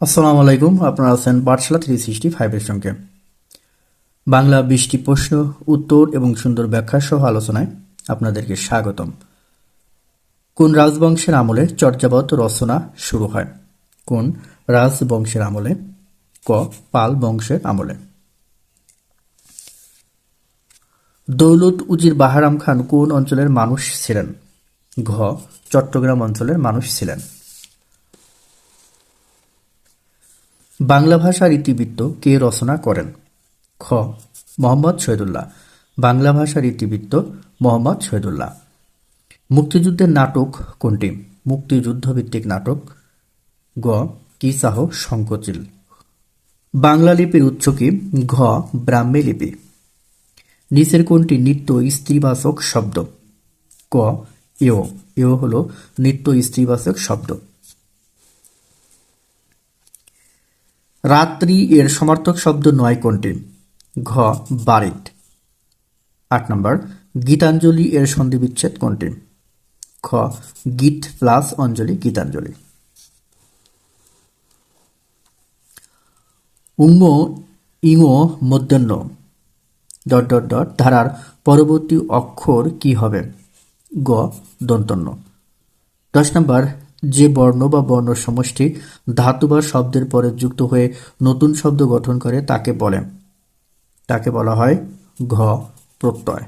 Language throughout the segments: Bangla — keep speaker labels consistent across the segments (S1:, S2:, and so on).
S1: আসসালামু আলাইকুম, আপনারা আছেন পাঠশালা থ্রি সিক্সটি ফাইভের সঙ্গে। বাংলা বৃষ্টি প্রশ্ন, উত্তর এবং সুন্দর ব্যাখ্যা সহ আলোচনায় আপনাদেরকে স্বাগতম। কোন রাজবংশের আমলে চর্যাবত রচনা শুরু হয়? কোন রাজবংশের আমলে? ক, পাল বংশের আমলে। দৌলত উজির বাহারাম খান কোন অঞ্চলের মানুষ ছিলেন? ঘ, চট্টগ্রাম অঞ্চলের মানুষ ছিলেন। বাংলা ভাষার ইতিবৃত্ত কে রচনা করেন? খ. মোহাম্মদ শহীদুল্লাহ। বাংলা ভাষার ইতিবৃত্ত মোহাম্মদ শহীদুল্লাহ। মুক্তিযুদ্ধের নাটক কোনটি? মুক্তিযুদ্ধ ভিত্তিক নাটক। গ. কিসাহ সংকোচিল। বাংলা লিপির উৎস কি? ঘ. ব্রাহ্মী লিপি। নিচের কোনটি? নিত্য স্ত্রীবাচক শব্দ। ক. এও এও হল নিত্য স্ত্রীবাচক শব্দ। রাত্রি এর সমার্থক শব্দ নয় কোনটি? ঘ, বারিত। আট নম্বর, গীতাঞ্জলি এর সন্ধিবিচ্ছেদ কোনটি? খ, গীত প্লাস অঞ্জলি, গীতাঞ্জলি। উঙ্গ ইঙো, মধ্যাহ্ন। ডট ডট ডট, ধারার পরবর্তী অক্ষর কি হবে? গ, দন্তন্য। দশ নম্বর যে বর্ণ বা বর্ণ সমষ্টি ধাতু বা শব্দের পরে যুক্ত হয়ে নতুন শব্দ গঠন করে তাকে বলে। তাকে বলা হয় ঘ প্রত্যয়।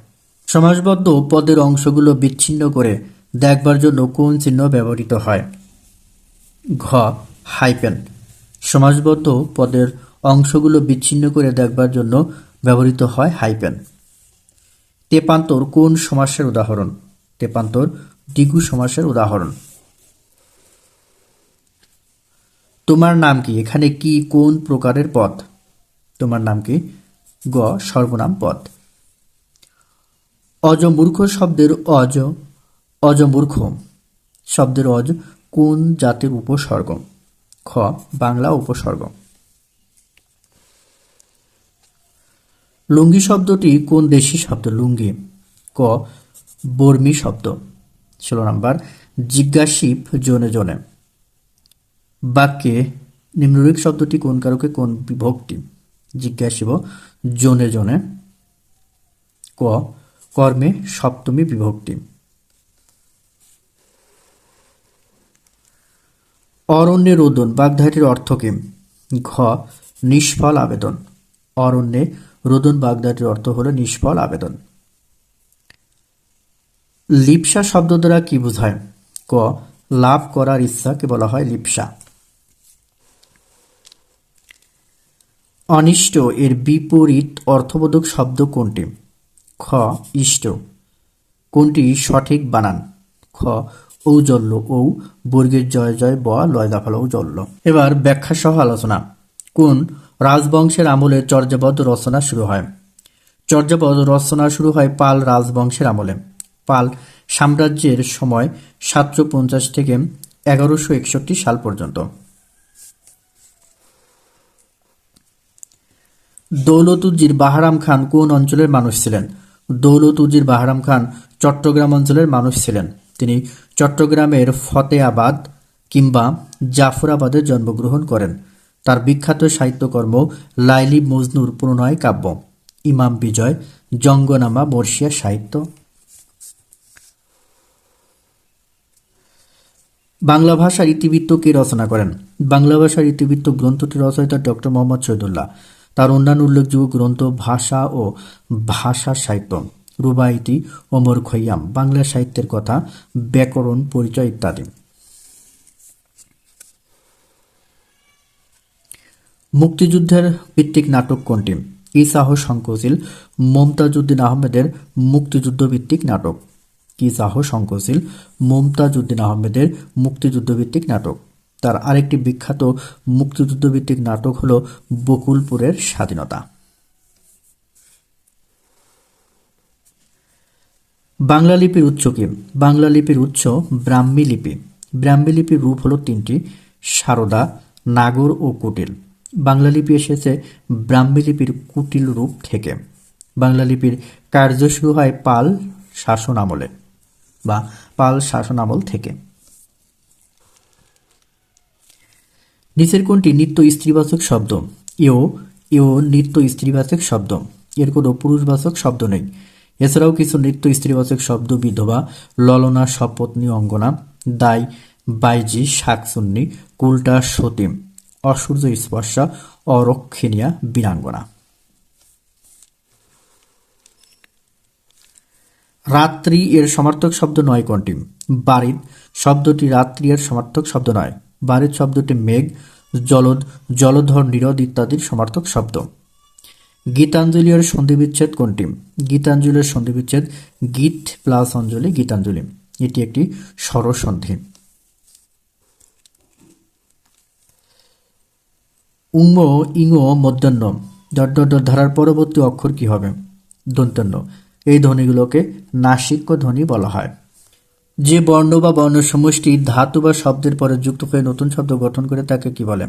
S1: সমাসবদ্ধ পদের অংশগুলো বিচ্ছিন্ন করে দেখবার জন্য কোন চিহ্ন ব্যবহৃত হয়? ঘ হাইপেন। সমাসবদ্ধ পদের অংশগুলো বিচ্ছিন্ন করে দেখবার জন্য ব্যবহৃত হয় হাইপেন। তেপান্তর কোন সমাসের উদাহরণ? তেপান্তর দ্বিগু সমাসের উদাহরণ। তোমার নাম কি? এখানে কি, কোন প্রকারের পদ তোমার নাম কি? গ, সর্বনাম পদ অজমূর্খ শব্দের অজ অজমূর্খ শব্দের অজ কোন জাতির উপসর্গ? খ, বাংলা উপসর্গ। লুঙ্গি শব্দটি কোন দেশি শব্দ? লুঙ্গি। ক, বর্মী শব্দ। ষোলো নম্বর, জিজ্ঞাসিপ জনে জনে। বাক্যে নিম্নলিখিত শব্দটি কোন কারকে কোন বিভক্তি? জিজ্ঞাসিব জনে জনে। ক, কর্মে সপ্তমী বিভক্তি। অরণ্যে রোদন বাগধাটির অর্থ কি? ঘ, নিষ্ফল আবেদন। অরণ্যে রোদন বাগধাটির অর্থ হলো নিষ্ফল আবেদন। লিপসা শব্দ দ্বারা কি বোঝায়? ক, লাভ করার ইচ্ছাকে বলা হয় লিপসা। অনিষ্ট এর বিপরীত অর্থবোধক শব্দ কোনটি? খ, ইষ্ট। কোনটি সঠিক বানান? খ ঔজল্য ঔ, বর্গের জয় জয় ব, লয় দাফাল ঔজল্য এবার ব্যাখ্যা সহ আলোচনা। কোন রাজবংশের আমলে চর্যাবদ্ধ রচনা শুরু হয়? চর্যাবদ্ধ রচনা শুরু হয় পাল রাজবংশের আমলে। পাল সাম্রাজ্যের সময় সাতশো পঞ্চাশ থেকে এগারোশো একষট্টি সাল পর্যন্ত। দৌলতুজির বাহারাম খান কোন অঞ্চলের মানুষ ছিলেন? দৌলতুজির বাহারাম খান চট্টগ্রাম অঞ্চলের মানুষ ছিলেন। তিনি চট্টগ্রামের ফতেয়াবাদ কিংবা জাফরাবাদে জন্মগ্রহণ করেন। তার বিখ্যাত সাহিত্যকর্ম লাইলি মজনুর প্রণয় কাব্য। ইমাম বিজয়, জঙ্গনামা বর্ষিয়া সাহিত্য। বাংলা ভাষার ইতিবৃত্ত কে রচনা করেন? বাংলা ভাষার ইতিবৃত্ত গ্রন্থটি রচয়িতা ডক্টর মোহাম্মদ শহীদুল্লাহ। তার অন্যান্য উল্লেখযোগ্য গ্রন্থ ভাষা ও ভাষা সাহিত্য, রুবাইতি, ওমর খৈয়াম, বাংলা সাহিত্যের কথা, ব্যাকরণ, পরিচয় ইত্যাদি। মুক্তিযুদ্ধের ভিত্তিক নাটক কোনটি? ইসাহ সংকোচিল, মমতাজউদ্দিন আহমেদের মুক্তিযুদ্ধ ভিত্তিক নাটক। কিসাহ সংকোচিল, মমতাজউদ্দিন আহমেদের মুক্তিযুদ্ধ ভিত্তিক নাটক। তার আরেকটি বিখ্যাত মুক্তিযুদ্ধভিত্তিক নাটক হল বকুলপুরের স্বাধীনতা। বাংলা লিপির উৎস কি? বাংলা লিপির উৎস ব্রাহ্মী লিপি। ব্রাহ্মী লিপির রূপ হলো তিনটি, সারদা, নাগর ও কুটিল। বাংলা লিপি এসেছে ব্রাহ্মী লিপির কুটিল রূপ থেকে। বাংলা লিপির কার্য শুরু হয় পাল শাসন আমলে বা পাল শাসন আমল থেকে। নিচের কোনটি? নিত্য স্ত্রীবাচক শব্দ। এও এও নিত্য স্ত্রীবাচক শব্দ। এর কোনো পুরুষবাচক শব্দ নেই। এছাড়াও কিছু নিত্য স্ত্রীবাচক শব্দ, বিধবা, ললনা সপত্নী অঙ্গনা দায় বাইজি শাকসুন্নি কুলটা, সতীম, অসূর্য, স্পর্শা, অরক্ষিণিয়া, বীরাঙ্গনা। রাত্রি এর সমার্থক শব্দ নয় কোনটি? বাড়ির শব্দটি রাত্রি এর সমার্থক শব্দ নয়। বারিদ শব্দটি মেঘ, জলদ, জলধর, নিরদ ইত্যাদির সমার্থক শব্দ। গীতাঞ্জলি এর সন্ধিবিচ্ছেদ কোনটি? গীতাঞ্জলির সন্ধিবিচ্ছেদ গীত প্লাস অঞ্জলি গীতাঞ্জলি। এটি একটি স্বরসন্ধি। উঙ্গ ইঙ্গ মধ্যাহ্ন। ডট ধারার পরবর্তী অক্ষর কি হবে? দন্তন্য এই ধ্বনিগুলোকে নাসিক্য ধ্বনি বলা হয়। যে বর্ণ বা বর্ণ সমষ্টি ধাতু বা শব্দের পরে যুক্ত হয়ে নতুন শব্দ গঠন করে তাকে কি বলে?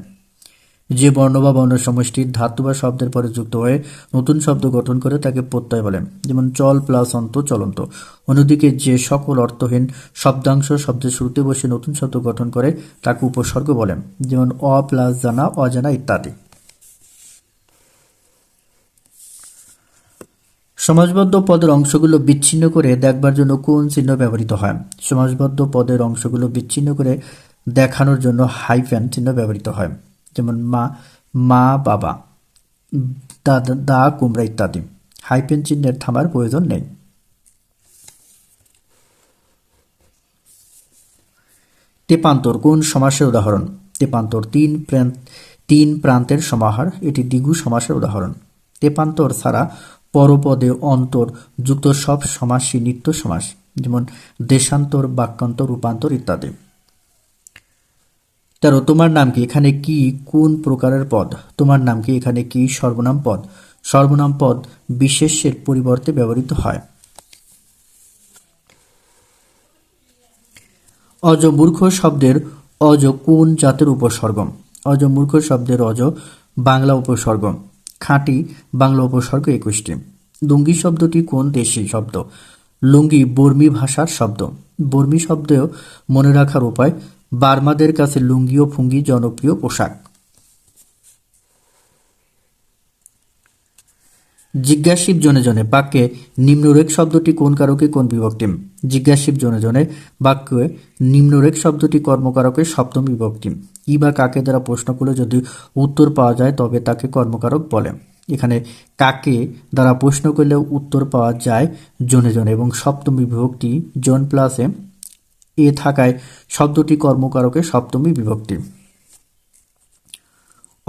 S1: যে বর্ণ বা বর্ণ সমষ্টি ধাতু বা শব্দের পরে যুক্ত হয়ে নতুন শব্দ গঠন করে তাকে প্রত্যয় বলে। যেমন চল প্লাস অন্ত চলন্ত। অন্যদিকে যে সকল অর্থহীন শব্দাংশ শব্দের শুরুতে বসে নতুন শব্দ গঠন করে তাকে উপসর্গ বলে। যেমন অ প্লাস জানা, অজানা ইত্যাদি। সমাজবদ্ধ পদের অংশগুলো বিচ্ছিন্ন করে দেখবার জন্য কোন চিহ্ন ব্যবহৃত হয়? সমাজবদ্ধ পদের অংশগুলো বিচ্ছিন্ন করে দেখানোর জন্য হাইফেন চিহ্ন ব্যবহৃত হয়। যেমন মা মা, বাবা, দা দা, কুমড়া ইত্যাদি। হাইফেন চিহ্নের থামার প্রয়োজন নেই। তেপান্তর কোন সমাসের উদাহরণ? তেপান্তর তিন প্রান্ত, তিন প্রান্তের সমাহার, এটি দ্বিগু সমাসের উদাহরণ। তেপান্তর ছাড়া পরপদে অন্তর যুক্ত সব সমাসই নিত্য সমাস, যেমন দেশান্তর, বাক্যান্তর, রূপান্তর ইত্যাদি। তেরো, তোমার নাম কি? এখানে কি, কোন প্রকারের পদ? তোমার নাম কি? এখানে কি, সর্বনাম পদ? সর্বনাম পদ বিশেষের পরিবর্তে ব্যবহৃত হয়। অজ মূর্খ শব্দের অজ কোন জাতের উপসর্গম? উপসর্গ অজমূর্খ শব্দের অজ বাংলা উপসর্গ খাঁটি বাংলা উপসর্গ একুশটি। লুঙ্গি শব্দটি কোন দেশি শব্দ? লুঙ্গি বর্মি ভাষার শব্দ। বর্মি শব্দেও মনে রাখার উপায়, বার্মাদের কাছে লুঙ্গি ও ফুঙ্গি জনপ্রিয় পোশাক। জিজ্ঞাসিব জনে জনে বাক্যে নিম্নরেখ শব্দটি কোন কারকে, কোন বিভক্তি? জিজ্ঞাসিব জনে জনে বাক্যে নিম্নরেখ শব্দটি কর্মকারকে, সপ্তম বিভক্তি। কি বা কাকে দ্বারা প্রশ্ন করলে যদি উত্তর পাওয়া যায়, তবে তাকে কর্মকারক বলে। এখানে কাকে দ্বারা প্রশ্ন করলে উত্তর পাওয়া যায় জনে জনে এবং সপ্তমী বিভক্তি জন প্লাসে এ থাকায় শব্দটি কর্মকারকে, সপ্তমী বিভক্তি।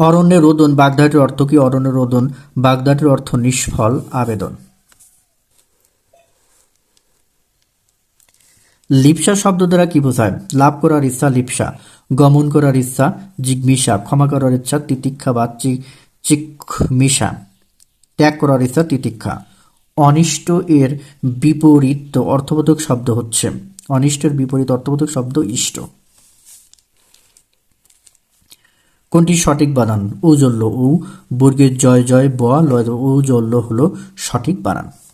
S1: অরণ্যে রোদন বাগদাটির অর্থ কি? অরণ্যে রোদন বাগদাটির অর্থ নিষ্ফল আবেদন। লিপসা শব্দ দ্বারা কি বোঝায়? লাভ করার ইচ্ছা লিপসা, গমন করার ইচ্ছা জিগমিশা, ক্ষমা করার ইচ্ছা তিতিক্ষা বা চিকমিশা, ত্যাগ করার ইচ্ছা তিতিক্ষা। অনিষ্ট এর বিপরীত অর্থবোধক শব্দ হচ্ছে। অনিষ্টের বিপরীত অর্থবোধক শব্দ ইষ্ট। কোনটি সঠিক বানান? ঔজল্য ও বর্গের জয় জয় ব লয় ঔজল্য হল সঠিক বানান।